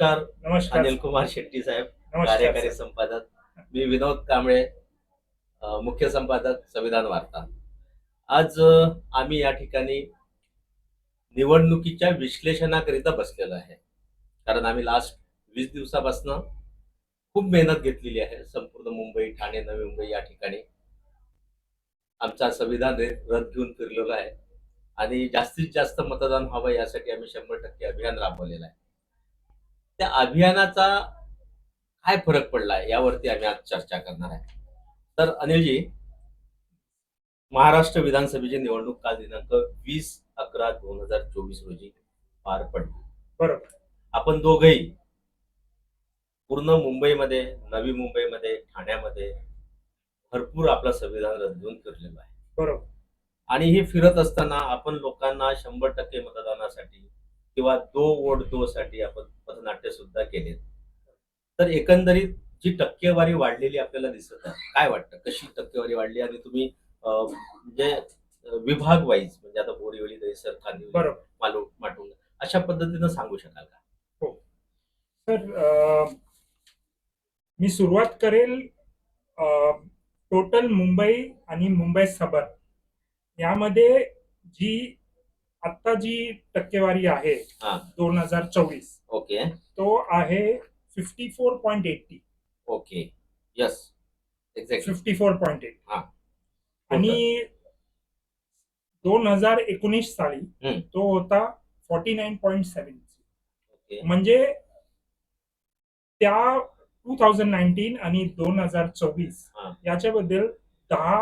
नमस्कार. नमस्कार. अनिल कुमार शेट्टी साहेब नमस्कार कार्यकारी सर. संपादक. मी विनोद कांबळे अ, मुख्य संपादक संविधान वार्ता. आज अ, आम्ही या ठिकाणी निवडणुकीच्या विश्लेषणाकरिता बसलेलो आहे. कारण आम्ही लास्ट वीस दिवसापासून खूप मेहनत घेतलेली आहे. संपूर्ण मुंबई ठाणे नवी मुंबई या ठिकाणी. आमचा संविधान रे- रथ घेऊन फिरलेलो आहे. आणि जास्तीत जास्त मतदान व्हावं यासाठी आम्ही शंभर टक्के अभियान राबवलेलं आहे. त्या अभियानाचा काय फरक पडला यावरती आम्ही आज चर्चा करणार आहे. तर अनिलजी महाराष्ट्र विधानसभेची निवडणूक काल दिनांक वीस अकरा दोन हजार चोवीस रोजी पार पडली. बरोबर. आपण दोघही पूर्ण मुंबईमध्ये नवी मुंबईमध्ये ठाण्यामध्ये भरपूर आपलं संविधान रद्द घेऊन फिरलेलो आहे. बरोबर. आणि हे फिरत असताना आपण लोकांना शंभर टक्के मतदानासाठी किंवा दो वोट दो साठी आपण पथनाट्य सुद्धा केले. तर एकंदरीत जी टक्केवारी वाढलेली आपल्याला दिसत आहे काय वाटतं? कशी टक्केवारी वाढली आणि तुम्ही म्हणजे विभाग वाईज म्हणजे आता बोरिवली दहिसर खांदिवली मालू माटुंगा अशा पद्धतीनं सांगू शकाल का? सर अं, मी सुरुवात करेल टोटल मुंबई आणि मुंबई सबर यामध्ये जी आत्ता जी टक्केवारी आहे हा. दोन हजार चोवीस ओके. तो आहे fifty four point eighty okay. Yes exactly fifty four point eight हा. आणि दोन हजार एकोणीस साली. तो होता forty nine point seven okay. म्हणजे त्या टू थाउजंड नाईन्टीन आणि दोन हजार चोवीस हा. याच्याबद्दल दहा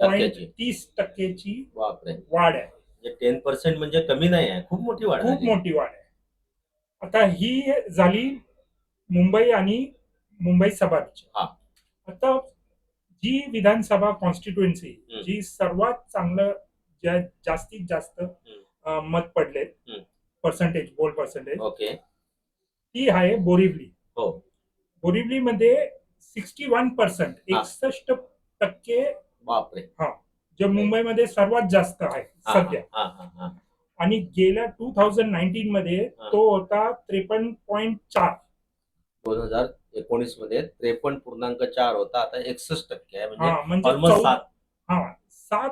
पॉईंट टक्क्याची तीस टक्केची बापरे. वाढ आहे. टेन पर्सेंट म्हणजे कमी नाही आहे खूप मोठी वाढ खूप झाली. मोठी वाढ आहे आता ही झाली मुंबई आणि मुंबई सभाची हा. आता जी विधानसभा कॉन्स्टिट्युएन्सी हम्म. जी सर्वात चांगलं ज्या जास्तीत जास्त अं, मत पडले हम्म. पर्सेंटेज बोल पर्सेंटेज ओके ती आहे बोरिवली हो बोरिवलीमध्ये सिक्स्टी वन पर्सेंट हा. एकसष्ट टक्के बापरे जे मुंबईमध्ये सर्वात जास्त आहे सध्या. आणि गेल्या टू थाउजंड नाईन्टीन मध्ये. तो होता त्रेपन्न पॉईंट चार. दोन हजार एकोणीसमध्ये त्रेपन्न पूर्णांक चार होता. आता एकसष्ट टक्के आहे म्हणजे म्हणजे ऑलमोस्ट सात. हा सात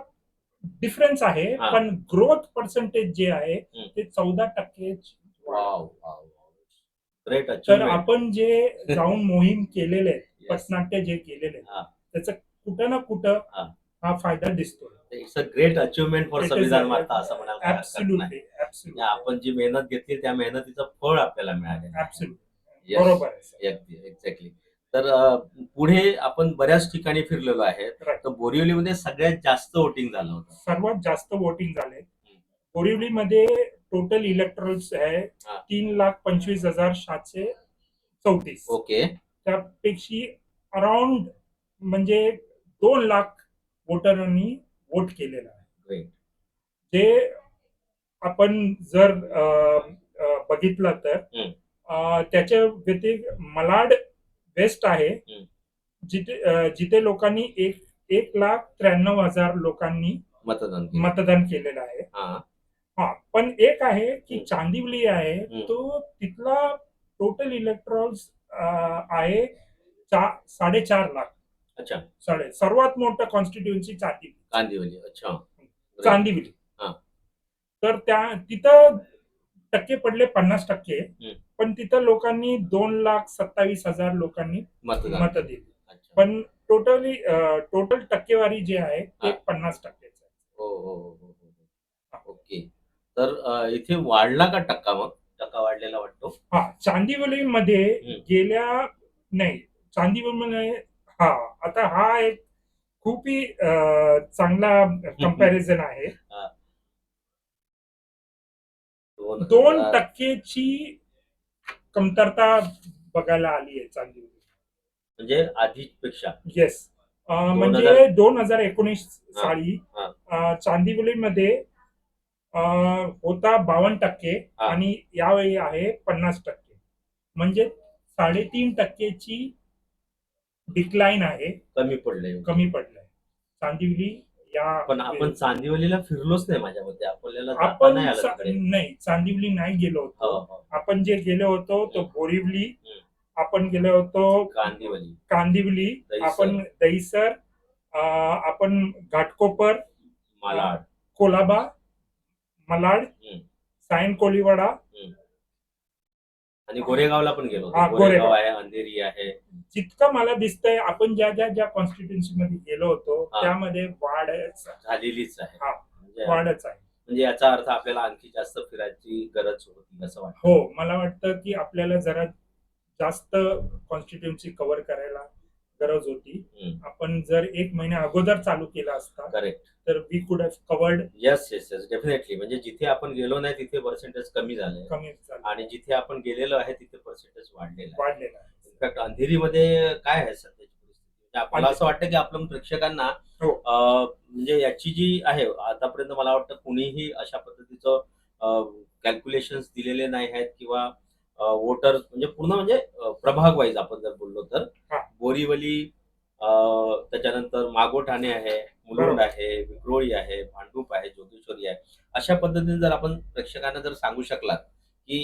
डिफरन्स आहे. पण ग्रोथ पर्सेंटेज जे आहे. ते चौदा टक्के तर आपण जे जाऊन मोहीम केलेले आहेत पथनाट्य जे केलेले त्याचं कुठं ना कुठं हा. फायदा दिसतो it's a great achievement for Samvidhan Varta असं म्हणायला आपण जी मेहनत घेतली त्या मेहनतीचं फळ आपल्याला. बरोबर sir. एक्झॅक्टली तर पुढे आपण बऱ्याच ठिकाणी फिरलेलो आहे. तर बोरिवलीमध्ये सगळ्यात जास्त वोटिंग झालं होतं. सर्वात जास्त वोटिंग झाले. बोरिवलीमध्ये टोटल इलेक्ट्रल्स आहे. तीन लाख पंचवीस हजार सातशे चौतीस. ओके त्यापेक्षी अराउंड म्हणजे दोन लाख वोटरांनी वोट केलेला आहे जे आपण जर बघितलं तर त्याच्या व्यतिरिक्त मलाड वेस्ट आहे. जिथे जिथे लोकांनी एक एक लाख त्र्याण्णव हजार लोकांनी मतदान. मतदान केलेलं आहे हा पण एक आहे की. चांदिवली आहे. तो तिथला टोटल इलेक्ट्रॉल्स आहे साडेचार लाख अच्छा. साडे सर्वात मोठं कॉन्स्टिट्युएन्सी चांदिवली कांदिवली अच्छा. चांदिवली. हा. तर त्या तिथं टक्के पडले पन्नास टक्के हम्म. पण तिथं लोकांनी दोन लाख सत्तावीस हजार लोकांनी मतदान मत दिली. अच्छा. पण टोटली टोटल टक्केवारी जे आहे ते हा. पन्नास टक्केच आहे. हो हो हो हो, हो. ओके. तर अ, इथे वाढला का टक्का मग? टक्का वाढलेला वाटतो. हा चांदिवलीमध्ये हम्म. गेल्या नाही चांदिवलीमध्ये हा आता हा एक खूपही चांगला कंपॅरिझन आहे. दोन टक्केची कमतरता बघायला आली आहे चांदिवली म्हणजे आधीपेक्षा. येस म्हणजे दोन हजार एकोणीस साली चांदिवलीमध्ये होता बावन्न टक्के. आणि यावेळी आहे पन्नास टक्के. म्हणजे साडेतीन टक्केची डिक्लाईन आहे. कमी पडले कमी पडलंय. चांदिवली या पण आपण चांदिवलीला फिरलोच नाही माझ्या मते. आपल्याला आपण नाही आलं चा- तिकडे. नाही चांदिवली नाही गेलो हो, होतो. हो. आपण जे गेलो होतो तो बोरिवली. हम्म. आपण गेलो होतो कांदिवली. कांदिवली. दहिसर. आपण दहिसर आपण घाटकोपर मालाड. कोलाबा मलाड हम्म. सायन कोलीवाडा आणि गोरेगावला पण गेलो हा, गोरेगाव गोरेगाव. आहे अंधेरी आहे जितकं मला दिसतंय आपण ज्या ज्या ज्या कॉन्स्टिट्युन्सी मध्ये गेलो होतो हा. त्यामध्ये वाढच झालेलीच आहे हा. म्हणजे वाढच आहे म्हणजे याचा अर्थ आपल्याला आणखी जास्त फिरायची गरज होती असं वाटतं हो मला वाटतं की आपल्याला जरा जास्त कॉन्स्टिट्युन्सी कव्हर करायला गरज होती. आपण जर एक महिन्या अगोदर चालू केला असता करेक्ट तर we could have covered yes yes yes definitely म्हणजे जिथे आपण गेलो नाही तिथे पर्सेंटेज कमी झाले कमी झालं आणि जिथे आपण गेलेलो आहे तिथे पर्सेंटेज वाढलेलं आहे. वाढलेला आहे. इनफॅक्ट अंधेरीमध्ये काय आहे सध्याची परिस्थिती? म्हणजे आपल्याला असं वाटतं की आपल्या प्रेक्षकांना हो. अं, म्हणजे याची जी आहे आतापर्यंत मला वाटतं कुणीही अशा पद्धतीचं कॅल्क्युलेशन दिलेले नाही आहेत किंवा वोटर म्हणजे पूर्ण म्हणजे प्रभाग वाईज आपण जर बोललो तर. बोरीवली त्याच्यानंतर मागोठाणे आहे मुलुंड. आहे विक्रोळी आहे भांडूप आहे जोगेश्वरी आहे अशा पद्धतीने जर आपण प्रेक्षकांना जर सांगू शकलात की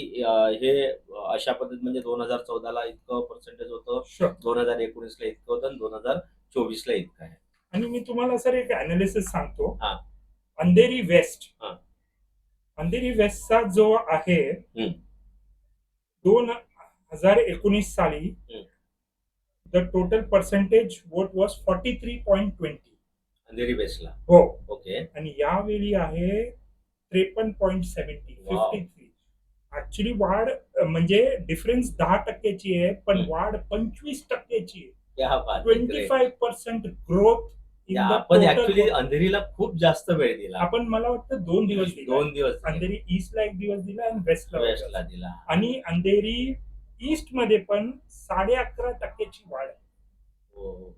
हे अशा पद्धती म्हणजे दोन हजार चौदाला इतकं पर्सेंटेज होतं. दोन हजार एकोणीसला इतकं होतं दोन हजार चोवीसला इतकं आहे आणि मी तुम्हाला सर एक अनालिसिस सांगतो हा. अंधेरी वेस्ट. अंधेरी वेस्टचा जो आहे. दोन हजार एकोणीस साली. The total percentage vote was forty three point twenty Andheri बेसला हो ओके आणि यावेळी आहे त्रेपन्न point seventy. Fifty three actually वाढ म्हणजे डिफरन्स दहा टक्क्याची आहे पण. वाढ पंचवीस टक्क्याची आहे ट्वेंटी. फाईव्ह पर्सेंट ग्रोथ आपण ऍक्च्युली अंधेरीला खूप जास्त वेळ दिला आपण मला वाटतं दोन दिवस. दोन दिवस अंधेरी ईस्टला एक दिवस दिला आणि वेस्टला वेस्टला. दिला आणि अंधेरी ईस्टमध्ये पण साडे अकरा टक्क्याची वाढ आहे हो, हो, हो.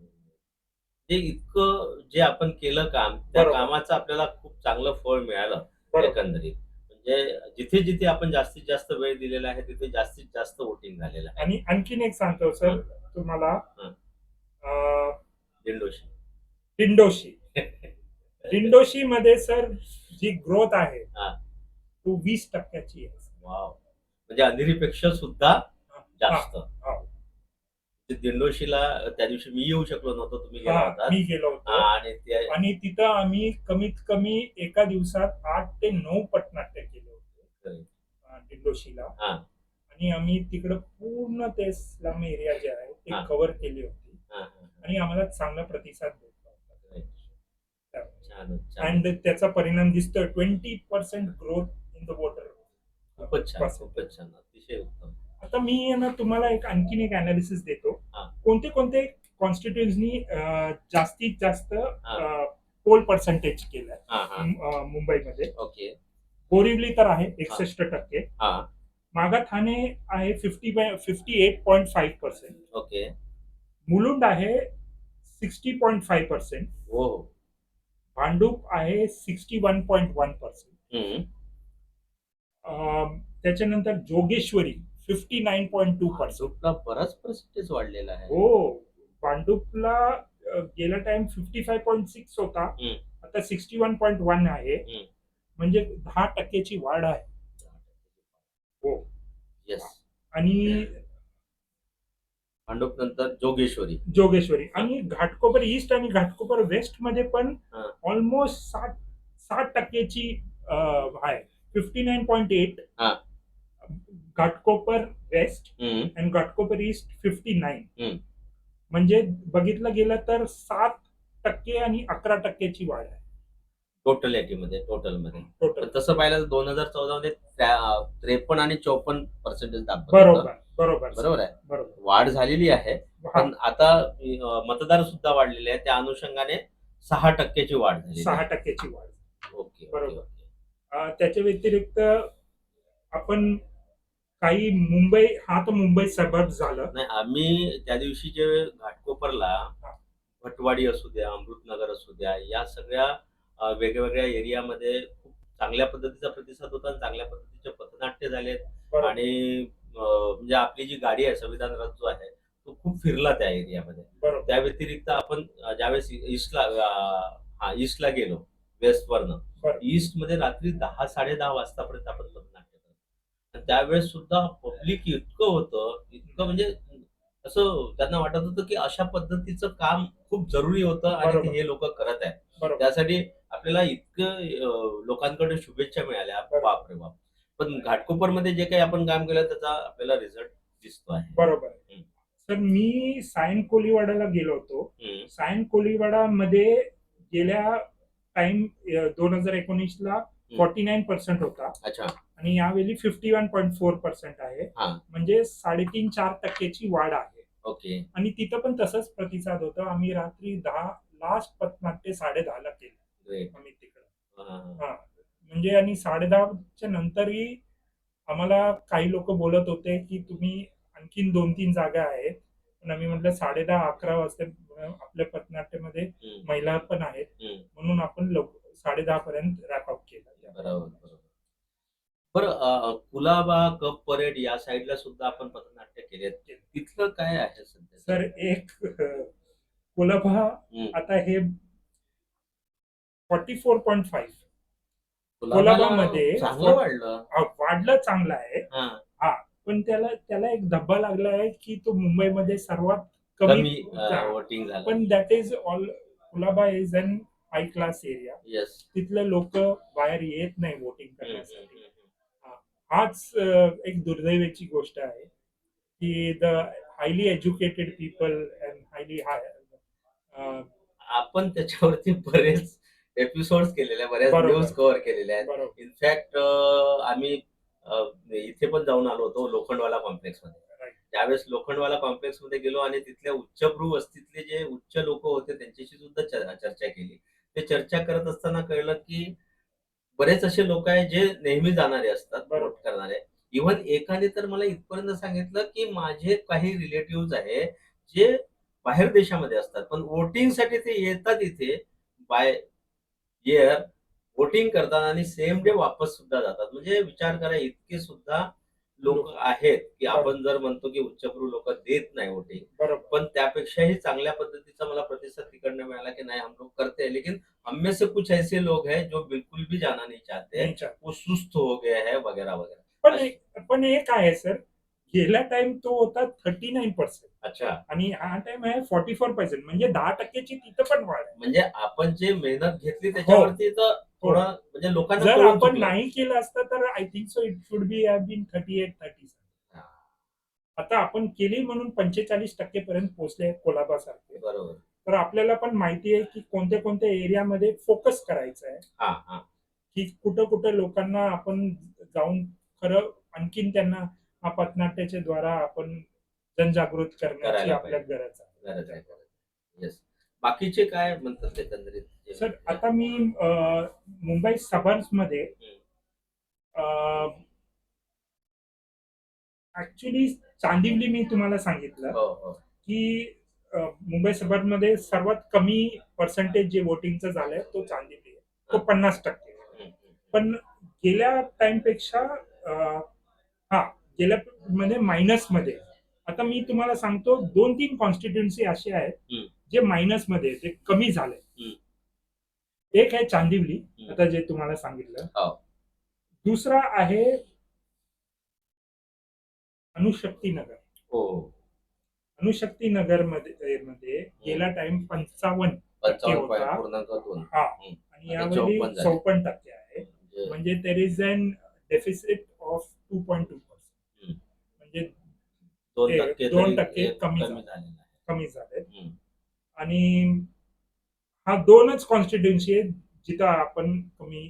ते इतकं जे आपण केलं काम त्या. कामाचं आपल्याला खूप चांगलं फळ मिळालं. एकंदरित म्हणजे जिथे जिथे आपण जास्तीत जास्त वेळ दिलेला आहे तिथे जास्तीत जास्त वोटिंग झालेलं आहे आणि आणखीन एक सांगतो सर. तुम्हाला दिंडोशी दिंडोशी दिंडोशी मध्ये सर जी ग्रोथ आहे हा. तो वीस टक्क्याची आहे. वाव. म्हणजे अंधेरीपेक्षा सुद्धा जास्त. हा. ते दिंडोशीला त्या दिवशी मी येऊ शकलो नव्हतो तुम्ही गेला हा, होता. मी गेलो हा, होतो आणि ते आणि तिथं आम्ही कमीत कमी एका दिवसात आठ ते नऊ पटनाट्य केले होते. अं, दिंडोशीला हा. आणि आम्ही तिकडं पूर्ण ते स्लम एरिया जे आहे ते हा. कव्हर केली होती. हा, हा, आणि आम्हाला चांगला प्रतिसाद भेटला हा. छान अँड त्याचा परिणाम दिसतोय twenty percent growth in the voter खूपच छान. खूपच छान. अतिशय उत्तम. आता मी आहे ना तुम्हाला एक आणखीन एक अनालिसिस देतो. हा. कोणते कोणते कॉन्स्टिट्युन्सनी जास्तीत जास्त पोल पर्सेंटेज केलंय? हा हा. अं, मुंबईमध्ये. ओके. बोरिवली तर आहे एकसष्ट टक्के. हा. मागा ठाणे आहे fifty fifty eight point five percent okay. Mulund आहे सिक्स्टी पॉईंट फाईव्ह पर्सेंट हो हो. भांडूप आहे sixty one point one percent. त्याच्यानंतर Jogeshwari fifty nine point two percent. बराच पर्सेंटेज वाढलेला आहे. हो भांडूपला गेला time fifty five point six होता. आता सिक्स्टी वन पॉईंट वन आहे. म्हणजे दहा टक्क्याची वाढ आहे. हो. येस आणि भांडूप नंतर जोगेश्वरी जोगेश्वरी आणि घाटकोपर ईस्ट आणि घाटकोपर वेस्टमध्ये पण हा. ऑलमोस्ट साठ साठ टक्क्याची अ, आहे फिफ्टी नाईन पॉईंट एट हा. Ghatkopar west hmm. आणि Ghatkopar east fifty hmm. Nine म्हणजे बघितलं गेलं तर सात टक्के आणि अकरा टक्क्याची वाढ आहे टोटलमध्ये टोटलमध्ये. टोटल तसं पाहिलं तर दोन हजार चौदा मध्ये त्रेपन्न आणि चौपन्न पर्सेंटेज दाखवत बरोबर होतं. बरोबर. बरोबर आहे. वाढ झालेली आहे पण आता मतदार सुद्धा वाढलेले आहे त्या अनुषंगाने सहा टक्क्याची वाढ झाली सहा टक्क्याची वाढ. ओके ओके, बरोबर. त्याच्या व्यतिरिक्त आपण काही मुंबई हा तर मुंबई सबब झालं. नाही आम्ही त्या दिवशी जे घाटकोपरला भटवाडी असू द्या अमृतनगर असू द्या या सगळ्या वेगवेगळ्या एरियामध्ये खूप चांगल्या पद्धतीचा प्रतिसाद होता आणि चांगल्या पद्धतीचे पथनाट्य झालेत आणि म्हणजे आपली जी गाडी आहे संविधान रथ जो आहे तो खूप फिरला त्या एरियामध्ये. त्या व्यतिरिक्त आपण ज्यावेळेस ईस्टला हा ईस्टला गेलो वेस्ट वरनं. ईस्टमध्ये रात्री दहा साडे दहा वाजतापर्यंत आपण पथनाट्य करतो त्यावेळेस सुद्धा पब्लिक इतकं होतं इतकं म्हणजे असं त्यांना वाटत होतं की अशा पद्धतीचं काम खूप जरुरी होतं आणि हे लोक करत आहेत. त्यासाठी आपल्याला इतकं लोकांकडे शुभेच्छा मिळाल्या. बापरे बाप. पण घाटकोपरमध्ये जे काही आपण काम केलं त्याचा आपल्याला रिझल्ट दिसतो आहे. बरोबर. सर मी सायन कोलीवाडाला गेलो होतो. सायन कोलीवाडा मध्ये गेल्या टाइम दोन हजार एकोणीस ला फॉर्टी नाईन पर्सेंट होता. अच्छा. आणि यावेळी fifty one point four percent आहे. म्हणजे साडेतीन चार टक्क्याची वाढ आहे. ओके. आणि तिथं पण तसंच प्रतिसाद होता. आम्ही रात्री दहा लास्ट पथनाट्य साडे दहाला केलं. ग्रेट आम्ही तिकडं हा, म्हणजे आणि साडे दहाच्या नंतरही आम्हाला काही लोक बोलत होते की तुम्ही आणखीन दोन तीन जागा आहेत. पण आम्ही म्हटलं साडे दहा अकरा वाजता आपल्या पथनाट्यामध्ये महिला पण आहेत. म्हणून आपण साडे दहा पर्यंत रॅपअप केलं. बरं कुलाबा कप परेड या साईडला सुद्धा आपण पथनाट्य केले. तिथलं काय आहे सध्या? सर एक कोलाबा. आता हे फॉर्टी फोर पॉईंट फाईव्ह. कुलाबामध्ये वाढलं. वाढलं चांगलं आहे. हा. पण त्याला त्याला एक धब्बा लागला आहे की तो मुंबईमध्ये सर्वात कमी वोटिंग पण that is all Colaba is an high class area तिथले लोक बाहेर येत नाही वोटिंग करण्यासाठी. हाच एक दुर्दैवाची गोष्ट आहे की the highly educated people and highly high आपण त्याच्यावरती बरेच एपिसोड केलेले आहेत, बऱ्याच बरोबर. न्यूज कव्हर केलेल्या आहेत बरोबर इनफॅक्ट आम्ही अं, इथे पण जाऊन आलो होतो लोखंडवाला कॉम्प्लेक्समध्ये Right. त्यावेळेस लोखंडवाला कॉम्प्लेक्समध्ये गेलो आणि तिथल्या उच्चभ्रू वस्तीतले जे उच्च लोक होते त्यांच्याशी सुद्धा चर- चर्चा केली ते चर्चा करत असताना कळलं की बरेच असे लोक आहेत जे नेहमी जाणारे असतात बरोबर. वोट करणारे इव्हन एकाने तर मला इथपर्यंत सांगितलं की माझे काही रिलेटिव्ह आहे जे बाहेर देशामध्ये असतात पण वोटिंगसाठी ते येतात इथे बाय इयर वोटिंग करतात आणि सेम डे वापस सुद्धा जातात. म्हणजे विचार करा इतके सुद्धा लोक आहेत की आपण जर म्हणतो की उच्चभ्रू लोक देत नाही वोटिंग पण त्यापेक्षाही चांगल्या पद्धतीचा मला प्रतिसाद तिकडनं मिळाला की नाही हम लोग करते हैं लेकिन हम में से कुछ ऐसे लोग हैं जो बिल्कुल भी जाना नहीं चाहते. वो सुस्त हो गए हैं वगैरह वगैरह. पण एक आहे सर. गेला टाइम तो होता थर्टी नाईन पर्सेंट अच्छा. आणि हा टाइम आहे फॉर्टी फोर पर्सेंट म्हणजे दहा टक्क्याची तिथं पण वाढ. आहे म्हणजे आपण जे मेहनत घेतली त्याच्यावरती तर थोडं म्हणजे लोकांना जर कळून आपण चुकलं. नाही केलं असतं तर I think so it should be have been thirty eight thirty हा, आता आपण केली म्हणून पंचेचाळीस टक्के पर्यंत पोहोचले कोलाबा सारखे बरोबर. तर आपल्याला पण माहिती आहे की कोणत्या कोणत्या एरियामध्ये फोकस करायचं आहे. हा हा. की कुठं कुठं लोकांना आपण जाऊन खरं आणखीन त्यांना हा पथनाट्याच्या द्वारा आपण जनजागृत करण्याची करायला आपल्या गरज आहे. गरज आहे येस बाकीचे काय म्हणतात एकंदरीत? सर आता मी अं, मुंबई सबर्समध्ये ऍक्च्युली चांदिवली मी तुम्हाला सांगितलं हो हो. की अं, मुंबई सबर्समध्ये सर्वात कमी पर्सेंटेज जे वोटिंगचं झालंय तो चांदिवली आहे. तो. पन्नास टक्के. आहे. हम्म, हम्म. पण गेल्या टाइमपेक्षा हा गेल्या मध्ये मायनसमध्ये आता मी तुम्हाला सांगतो दोन तीन कॉन्स्टिट्युन्सी असे आहेत. जे मायनसमध्ये ते कमी झाले. एक आहे चांदिवली. आता जे तुम्हाला सांगितलं हो. दुसरा आहे अणुशक्ती नगर हो अणुशक्ती नगरमध्ये मध्ये गेला टाइम पंचावन्न होता. हा. आणि यावेळी 54 झाले. चौपन्न टक्के आहे म्हणजे म्हणजे there is an deficit of two point two. म्हणजे दोन टक्के दोन तरी टक्के कमी झाले. झालेलं आहे. कमी झाले. हम्म. आणि हा दोनच कॉन्स्टिट्युन्सी आहेत जिथं आपण कमी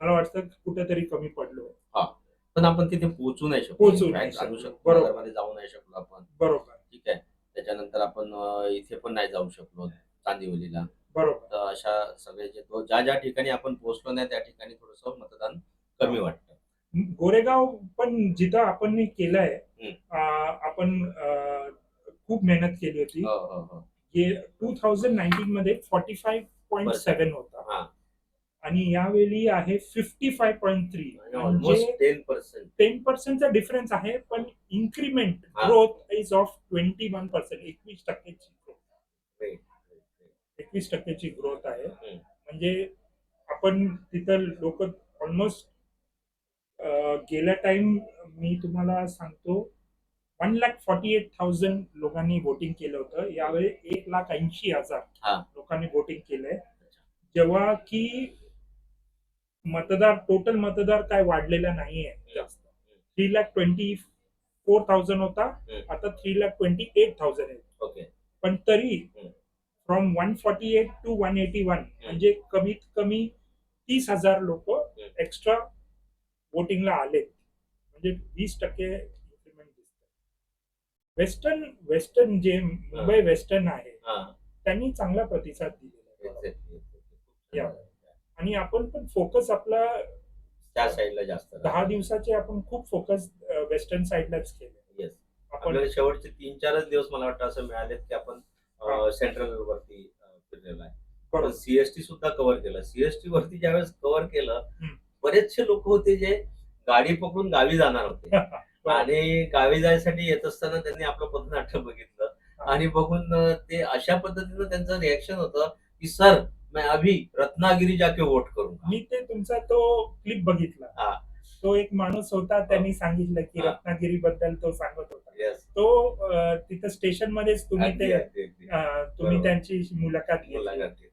मला वाटतं कुठेतरी कमी पडलो. पण आपण तिथे पोहोचू नाही शकलो. पोहोचू नाही आणू शकलो. शकलो बरोबर. नगरमध्ये जाऊ नाही शकलो आपण. बरोबर. ठीक आहे. त्याच्यानंतर आपण अं, इथे पण नाही जाऊ शकलो चांदिवलीला. बरोबर. तर अशा सगळे जे तो ज्या ज्या ठिकाणी आपण पोहोचलो नाही त्या ठिकाणी थोडस मतदान कमी वाटतं. गोरेगाव पण जिथं आपण केलंय आपण खूप मेहनत केली होती. टू थाउजंड नाईन्टीन मध्ये फॉर्टी फाईव्ह पॉईंट. सेव्हन होता. आणि यावेळी आहे fifty five point three almost म्हणजे टेन पर्सेंट टेन पर्सेंटचा डिफरन्स आहे पण increment. Growth is of twenty one percent एकवीस टक्क्याची growth. एकवीस टक्क्याची ग्रोथ आहे. म्हणजे आपण तिथं लोक ऑलमोस्ट गेल्या टाइम मी तुम्हाला सांगतो one lakh forty eight thousand लोकांनी वोटिंग केलं होतं. यावेळी एक लाख ऐंशी हजार. लोकांनी वोटिंग केलंय. जेव्हा की मतदार टोटल मतदार काय वाढलेला नाहीये जास्त. Three lakh twenty four thousand होता. आता three lakh twenty eight thousand आहे पण तरी. From one forty eight to one eighty one म्हणजे कमीत कमी तीस हजार लोक एक्स्ट्रा वोटिंगला आले. म्हणजे वीस टक्के इन्क्रीमेंट दिसत वेस्टर्न वेस्टर्न जे मुंबई वेस्टर्न आहे हा. त्यांनी चांगला प्रतिसाद दिलेला आहे. आणि आपण पण फोकस आपला त्या साईडला जास्त दहा दिवसाचे आपण खूप फोकस वेस्टर्न साईडलाच केले. आपण शेवटचे तीन चारच दिवस मला वाटतं असं मिळालेत की आपण. सेंट्रल वरती फिरलेलो आहे. पण सीएसटी सुद्धा कव्हर केलं. सीएसटी वरती ज्यावेळेस कव्हर केलं. बरेचसे लोक होते जे गाडी पकडून गावी जाणार होते. आणि गावी जायसाठी येत असताना त्यांनी आपलं पथनाट्य बघितलं. आणि बघून ते अशा पद्धतीनं त्यांचं रिॲक्शन होतं की सर मैं अभी रत्नागिरी जाके वोट करूंगा. मी ते तुमचा तो क्लिप बघितला. हा. तो एक माणूस होता त्यांनी सांगितलं की. रत्नागिरी बद्दल तो सांगत होता. तो तिथं स्टेशन मध्येच तुम्ही ते तुम्ही. त्यांची मुलाखत घेतली.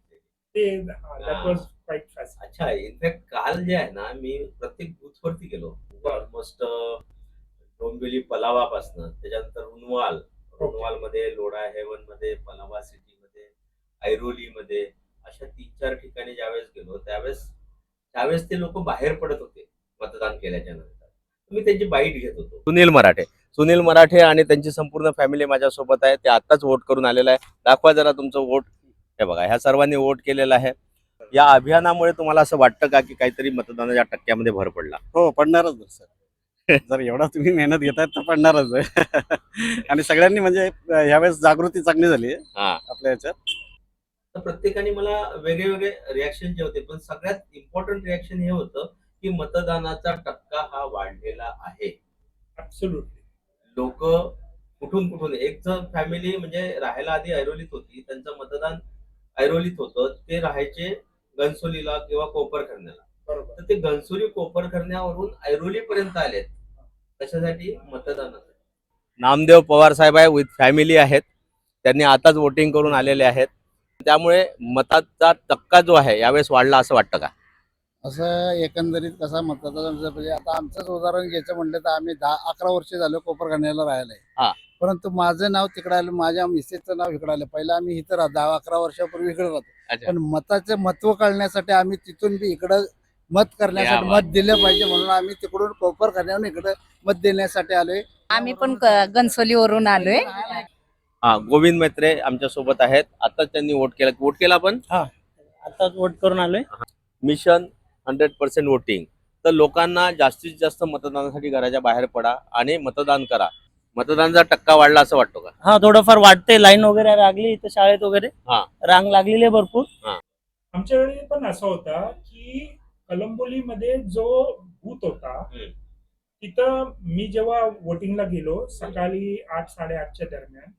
दॅट हा. वॉज क्वाईट अच्छा इनफॅक्ट काल जे आहे ना मी प्रत्येक बूथ वरती गेलो. ऑलमोस्ट डोंबिवली पलावापासनं. त्याच्यानंतर रुनवाल. रुनवाल मध्ये लोढा हेवनमध्ये पलावा सिटी मध्ये ऐरोली मध्ये अशा तीन चार ठिकाणी ज्यावेळेस गेलो त्यावेळेस त्यावेळेस ते लोक बाहेर पडत होते मतदान केल्याच्यानंतर. मी त्यांची बाईट घेत होतो. सुनील मराठे. सुनील मराठे आणि त्यांची संपूर्ण फॅमिली माझ्यासोबत आहे. ते आताच वोट करून आलेलं आहे. दाखवा जरा तुमचं वोट हे बघा ह्या सर्वांनी वोट केलेलं आहे. या अभियानामुळे तुम्हाला असं वाटतं का की काहीतरी मतदानाच्या टक्क्यामध्ये भर पडला? हो पडणारच ना सर. जर एवढा तुम्ही मेहनत घेतायत तर पडणारच आहे. आणि सगळ्यांनी म्हणजे यावेळेस जागृती चांगली झाली आहे हा. आपल्या याच्यात. तर प्रत्येकाने मला वेगळे वेगळे रिॲक्शन जे होते पण सगळ्यात इम्पॉर्टंट रिॲक्शन हे होतं की मतदानाचा टक्का हा वाढलेला आहे. ऍब्सोल्युटली लोक कुठून कुठून एक जर फॅमिली म्हणजे राहायला आधी ऐरोलीत होती त्यांचं मतदान ऐरोलीत होतं ते राहायचे घनसोलीला किंवा कोपरखरणेला बरोबर. तर ते घनसोली कोपरखरणेवरून ऐरोली पर्यंत आलेत. कशासाठी? मतदानासाठी. नामदेव पवार साहेब आहे विथ फॅमिली आहेत. त्यांनी आताच वोटिंग करून आलेले आहेत. त्यामुळे मताचा टक्का जो आहे यावेळेस वाढला असं वाटतं का? असं एकंदरीत कसा मतदार म्हणजे आता आमचंच उदाहरण घ्यायचं म्हटलं तर आम्ही दहा अकरा वर्ष झालो कोपरखाण्याला हा. राहिलंय परंतु माझं नाव तिकडे आलं माझ्या मिसेसचं नाव इकडे आलं. पहिलं आम्ही इथं राहतो दहा अकरा वर्षापूर्वी इकडे राहतो. अच्छा. पण मताचं महत्त्व कळण्यासाठी आम्ही तिथून बी इकडं मत करण्यासाठी या मत दिलं पाहिजे म्हणून आम्ही तिकडून कोपरखाण्याहून इकडं मत देण्यासाठी आलोय. आम्ही पण घनसोलीवरून आलोय. हा गोविंद मैत्रे आमच्यासोबत आहेत. आता त्यांनी वोट केला. वोट केला आपण? आता वोट करून आलोय. मिशन हंड्रेड पर्सेंट वोटिंग तर लोकांना जास्तीत जास्त मतदानासाठी घराच्या बाहेर पडा आणि मतदान करा. मतदानाचा टक्का वाढला असं वाटतो का? हा थोडंफार वाटते लाईन वगैरे लागली इथं शाळेत वगैरे. हा. रांग लागलेली आहे भरपूर. आमच्या वेळी पण असं होता की कलंबोलीमध्ये जो बूथ होता हम्म. तिथं मी जेव्हा वोटिंगला गेलो सकाळी आठ साडेआठच्या दरम्यान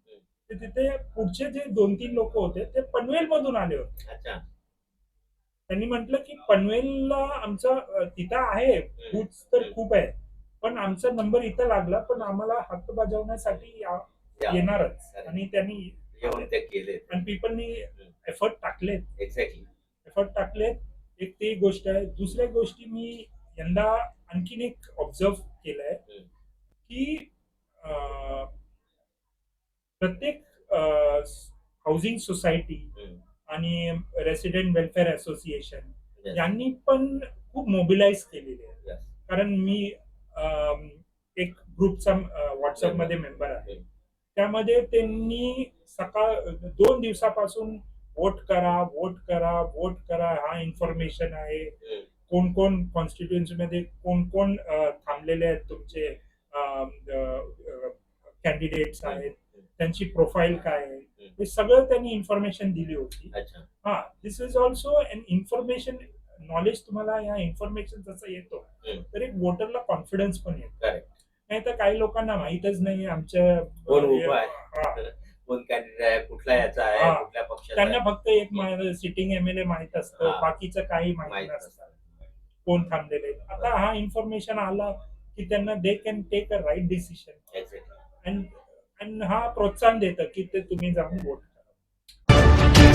तर तिथे पुढचे जे दोन तीन लोक होते ते पनवेल मधून आले होते. अच्छा. त्यांनी म्हटलं की पनवेलला आमचा तिथं आहे बूथ तर खूप आहे पण आमचा नंबर इथं लागला पण आम्हाला हक्क बजावण्यासाठी. येणारच. आणि त्यांनी आणि पीपलनी एफर्ट टाकलेत. एक्झॅक्टली एफर्ट टाकलेत. एक ती गोष्ट आहे. दुसऱ्या गोष्टी मी यंदा आणखीन एक ऑब्झर्व केलंय. की प्रत्येक हाऊसिंग सोसायटी आणि रेसिडेंट वेलफेअर असोसिएशन यांनी पण खूप मोबिलाइज केलेले आहे. कारण मी एक ग्रुपचा व्हॉट्सअपमध्ये मेंबर आहे. त्यामध्ये त्यांनी सकाळ दोन दिवसापासून वोट करा वोट करा वोट करा हा इन्फॉर्मेशन आहे. कोण कोण कॉन्स्टिट्युएन्सी मध्ये कोण कोण थांबलेले आहेत तुमचे कॅन्डिडेट्स आहेत. त्यांची प्रोफाईल काय आहे? हे सगळं त्यांनी इन्फॉर्मेशन दिली होती. हा this is also an information knowledge तुम्हाला या इन्फॉर्मेशन जसं येतो. तर एक वोटरला कॉन्फिडन्स पण येतो. नाही तर काही लोकांना माहीतच नाही आमच्या कुठल्या याचा आहे? त्यांना फक्त एक सिटिंग एमएलए माहीत असतं. बाकीचं काही माहीत नसतं. कोण थांबलेले आता हा इन्फॉर्मेशन आला की त्यांना they can take a right decision. And आणि हा प्रोत्साहन देतं की ते तुम्ही जाऊन वोट करा.